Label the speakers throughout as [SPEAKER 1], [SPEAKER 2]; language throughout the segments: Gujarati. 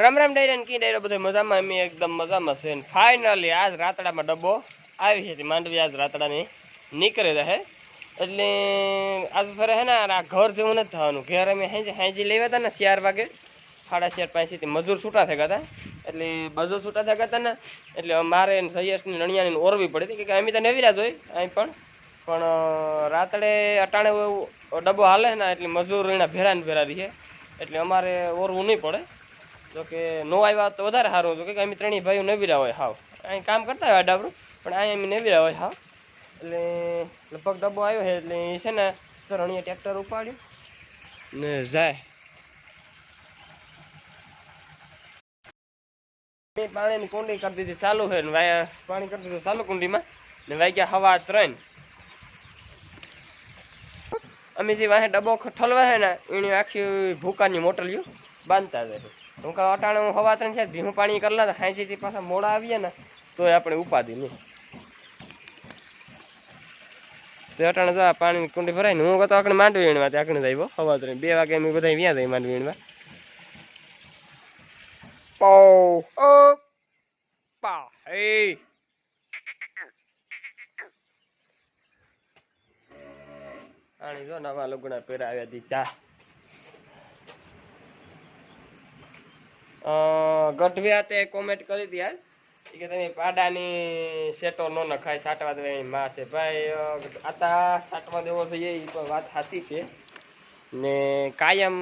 [SPEAKER 1] રામ રામ ડાયરા ને કી ડાયરો બધો મજામાં? અમે એકદમ મજામાં છે. ફાઇનલી આજ રાતડામાં ડબ્બો આવી છે. માંડવી આજ રાતડાની નીકળે રહે એટલે આજ ફરે હે ને, આ ઘર જેવું નથી થવાનું. ઘેર અમે હાંજી હાંજી લેવા હતા ને ચાર વાગે. સાડા ચાર પાંચથી મજૂર છૂટા થયા હતા. એટલે મજૂર છૂટા થઈ ગયા હતા ને, એટલે મારે સૈયસની નણિયાની ઓરવી પડી હતી કે અમે તો એવી જ હોય અહીં પણ. પણ રાતડે અટાણે ડબ્બો હાલે ને, એટલે મજૂર એના ભેરા ને ભેરા રહીએ એટલે અમારે ઓરવું નહીં પડે. જો કે નો આવ્યા તો વધારે સારું હતું. કે અમે ત્રણેય ભાઈઓ નવીરા હોય, હાવ. અહીં કામ કરતા હોય ડાબરું પણ અહીં અમે નવીરા હોય, હાવ. એટલે લગભગ ડબ્બો આવ્યો છે, એટલે એ છે ને રણીએ ટ્રેક્ટર ઉપાડ્યું. ને જાય. પાણીની કુંડી કરી દીધી ચાલુ છે, ને વાયા પાણી કરી દીધું ચાલુ કુંડીમાં. ને વાગ્યા હવા ત્રણ. અમે જે વાહે ડબ્બો ઠલવા છે ને, એની આખી ભૂકાની મોટલીઓ બાંધતા જાય હું અટાણે હું હવા ત્રણ છે, ધીમું પાણી કરલા તો હાંસીથી પાછા મોડા આવીએ ને તો આપણે ઉપાધિ નહીં. અટાણે જો પાણી કુંડી ભરાય ને, હું કહો આકડે માંડવી વીણવા આકડે જાય હવા ત્રણ બે વાગે અમે બધા વ્યાં જાય માંડવી વીણવા. આની જો નવા લુગડા પહેરાવ્યા દીધા. ગઢવ્યા તે કોમેન્ટ કરી આજ કે તમે પાડાની સેટો ન નખાય સાટવા દેવાની માં છે. ભાઈ આતા સાટવા દેવો જોઈએ એ પણ વાત સાચી છે. ને કાયમ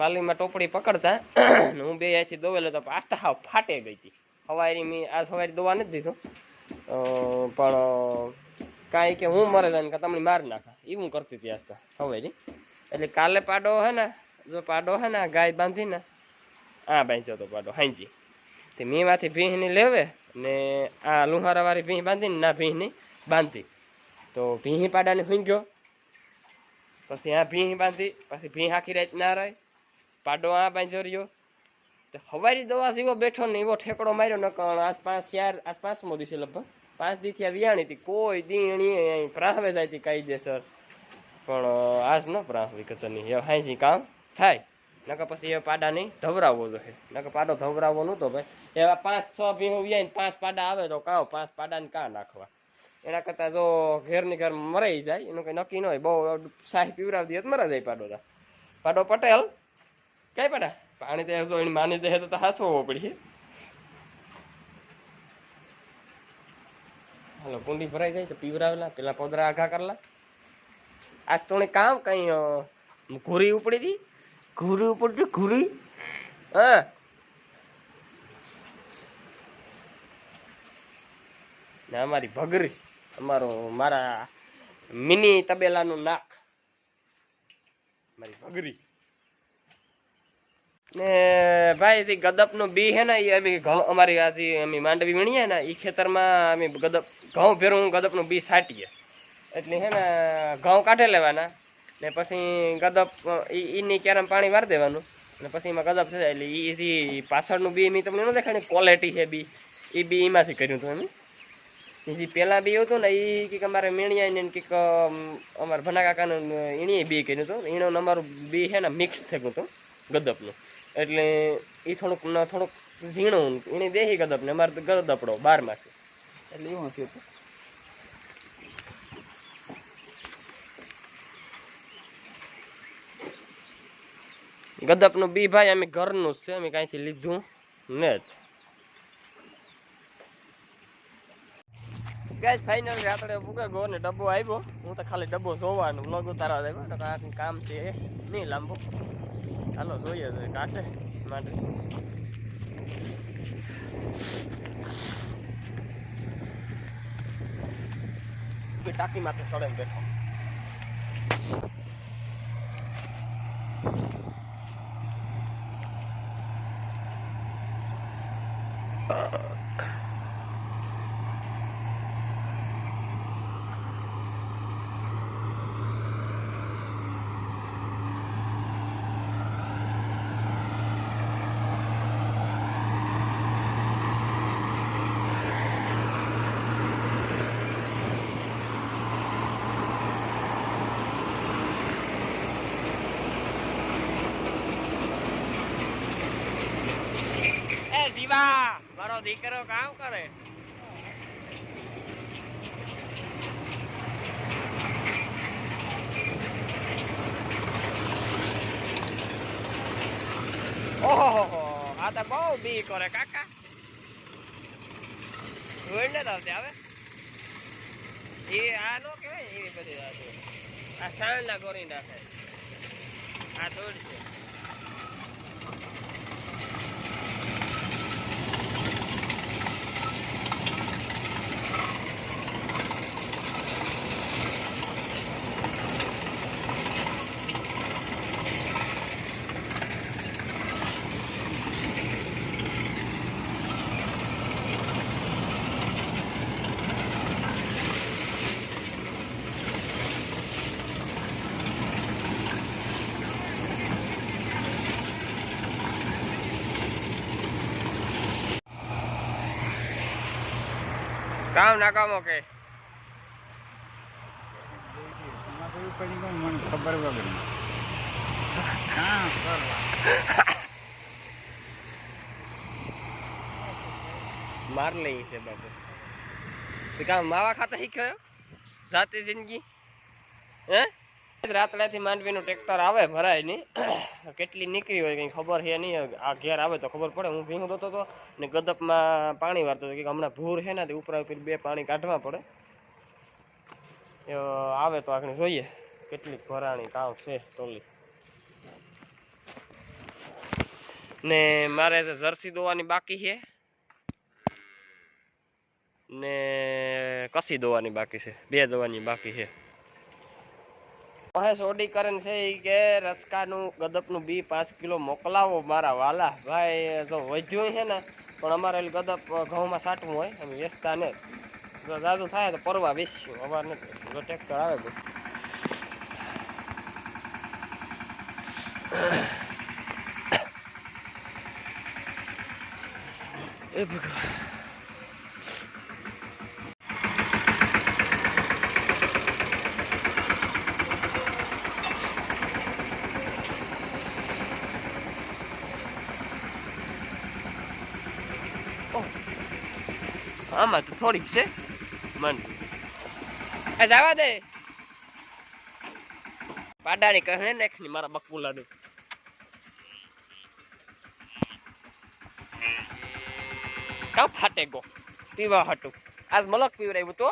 [SPEAKER 1] વાલીમાં ટોપડી પકડતા હું બે અહીંથી દોવેલો તો આસ્તા હાવ ફાટે ગઈ હતી. સવારી મેં આ સવારે દોવા નથી દીધો. પણ કાંઈ કે હું મરે જાય તમને મારી નાખા. એ હું કરતી હતી આસ્તા સવારી એટલે કાલે પાડો હે ને, જો પાડો હે ને ગાય બાંધીને આ બાંધ્યો તો પાડો, હાંજી. તે મીમાંથી ભીંહની લેવે ને આ લુહારાવાળી ભીંહ બાંધીને ના ભીંહની બાંધી. તો ભીંહ પાડાને ગયો પછી આ ભીંહ બાંધી, પછી ભીંહ આખી રાત ના રહે. પાડો આ બાંધ્યો રહ્યો તો હવારી દવા જેવો બેઠો ને એવો ઠેકડો માર્યો, ન કારણ આસપાસ ચાર આસ પાંચમો દિવસે લગભગ. પાંચ દીથી આ વિયાણી હતી. કોઈ દીણી પ્રાહવે જાય હતી કાયદેસર. પણ આજ ન પ્રાહવી કતરની. હાંસી કામ થાય. નકર પછી એ પાડા નહીં ધવરાવવો જોઈએ. નકર પાડો ધવરાવો નહોતો ભાઈ. એવા પાંચ છ ભીહો વ્યાય પાંચ પાડા આવે તો કાં પાંચ પાડાને કાં નાખવા. એના કરતાં જો ઘેરની ઘર મરાઈ જાય, એનું કંઈ નક્કી ન હોય. બહુ શાહી પીવરાવી દે મરા જાય પાડો તા. પાડો પટેલ. કઈ પાડા? પાણી તો જો એની માની જાય તો હાસવો પડી હાલો, કુંડી ભરાઈ જાય તો પીવરાવેલા પેલા પોદરા આઘા કરલા. આજ તો કામ કઈ ઘૂરી ઉપડી હતી. ઘૂરી ઉપડી ઘુરી હે. ને અમારી ભગરી અમારો મારા મિની તબેલાનું નાક. મારી ભગરી. ને ભાઈ જે ગદપનું બી હે ને એ અમે ઘઉં અમારી આજે અમે માંડવી વીણીએ ને એ ખેતરમાં અમે ગદપ ઘઉં ભેરું ગદપનું બી છાંટીએ. એટલે હે ને ઘઉં કાઢે લેવાના. ને પછી ગદપ એની ક્યારેમ પાણી વાર દેવાનું. ને પછી એમાં ગદપ થશે, એટલે એ જે પાછળનું બી મેં તમને ન દેખાય ક્વોલિટી છે બી. એ બી એમાંથી કર્યું હતું અમે એ જે પહેલાં બી હતું ને એ કંઈક અમારે મેણિયા ને કંઈક અમારે ભના કાકાનું એણીએ બી કર્યું હતું એનો અમારું બી છે ને મિક્સ થયું હતું ગદપનું. એટલે એ થોડુંક થોડુંક ઝીણું એણે દેહી ગદપ ને અમારે ગદપડો બાર માસે એટલે એવું થયું હતું ગદપનું બી ભાઈ અમે ઘરનું જ છે, અમે કાંઈથી લીધું ને જ ગાઈસ ફાઇનલ આપણે ભૂકે ગો ને ડબ્બો આવ્યો હું તો ખાલી ડબ્બો જોવાનું વ્લોગ ઉતારવા આવ્યો તો આ કામ છે નહીં લાંબુ. ચાલો, જોઈએ તો કાઢે માટે. ટાંકી માથે સડે બેઠો. Viva! દીકરો કામ કરે. ઓહો આ તો બહુ બી કરે કાકા. જોઈને આવતી આવે એ આ નો કહેવાય એવી બધી વાતો. આ સાંજના ગોરી નાખે. આ ધૂળ છે કામ ના કામ ઓકે
[SPEAKER 2] એમાં તો એવું કરી ગયું મને ખબર વગર હા કરવા
[SPEAKER 1] માર લઈ છે બાપુ તે કામ માવા ખાતા શીખ્યો જાતે જિંદગી હે રાતડાથી માંડવીનું ટ્રેક્ટર આવે ભરાય નહીં કેટલી નીકળી હોય કંઈ ખબર છે નહીં. આ ઘેર આવે તો ખબર પડે. હું ભીંગ દોતો હતો ને ગદપમાં પાણી વારતો હતો. કે હમણાં ભૂર છે ને, તે ઉપરા ઉપર બે પાણી કાઢવા પડે. આવે તો આપણે જોઈએ કેટલીક ભરાણી કામ છે ટોલી. ને મારે જર્સી દોવાની બાકી છે. ને કસી દોવાની બાકી છે? બે દોવાની બાકી છે. મહેશ ઓડી કરે છે એ કે રસકાનું, ગદપનું બી પાંચ કિલો મોકલાવો મારા વાલા. ભાઈ તો વધ્યું છે ને, પણ અમારે ગદપ ઘઉંમાં સાટવું હોય અમે વેચતા ને. જાદુ થાય તો પરવા વેચશું અમારે નથી. જો ટ્રેક્ટર આવે બધું એ ભગવાન. આમાં તો થોડીક છે. મન. એ જવા દે. પાડાની કહે ને મારા બકુલાનું કાં ફાટે ગો પીવા હતું આજ મલક પીવરાયું તો.